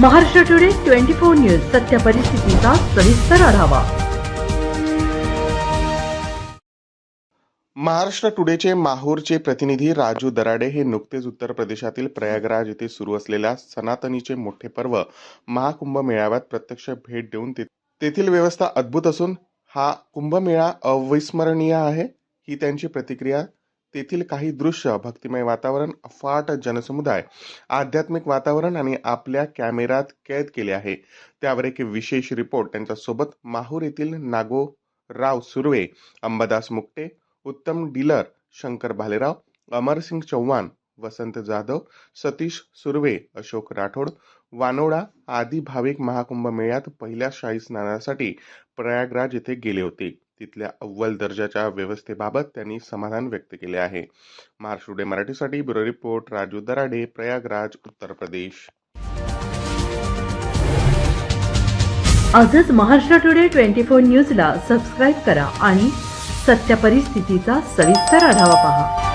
Maharashtra today twenty four news सत्य परिस्थितीचा सविस्तर आढावा. महाराष्ट्र टुडेचे माहूरचे प्रतिनिधी राजू दराडे हे नुकतेच उत्तर प्रदेशातील प्रयागराज येथे सुरू असलेल्या सनातनीचे मोठे पर्व महाकुंभ मेळाव्यात प्रत्यक्ष भेट देऊन ते- तेथील व्यवस्था अद्भुत असून हा कुंभमेळा अविस्मरणीय आहे ही त्यांची प्रतिक्रिया तेथील काही दृश्य भक्तिमय वातावरण अफाट जनसमुदाय आध्यात्मिक वातावरण आणि आपल्या कॅमेऱ्यात कैद केले आहे. त्यावर एक विशेष रिपोर्ट त्यांच्यासोबत माहूर येथील नागोराव सुर्वे अंबादास मुक्टे उत्तम डीलर शंकर भालेराव अमरसिंग चव्हाण वसंत जाधव सतीश सुर्वे अशोक राठोड वानोडा आदी भाविक महाकुंभ मेळ्यात पहिल्या शाही स्नानासाठी प्रयागराज येथे गेले होते. तिथल्या अव्वल दर्जाच्या व्यवस्थेबाबत त्यांनी समाधान व्यक्त केले आहे. महाराष्ट्र मराठीसाठी ब्युरो रिपोर्ट राजू दराडे प्रयागराज उत्तर प्रदेश. आजच महाराष्ट्र टुडे ट्वेंटी फोर न्यूजला सबस्क्राईब करा आणि सत्य परिस्थितीचा सविस्तर आढावा पहा.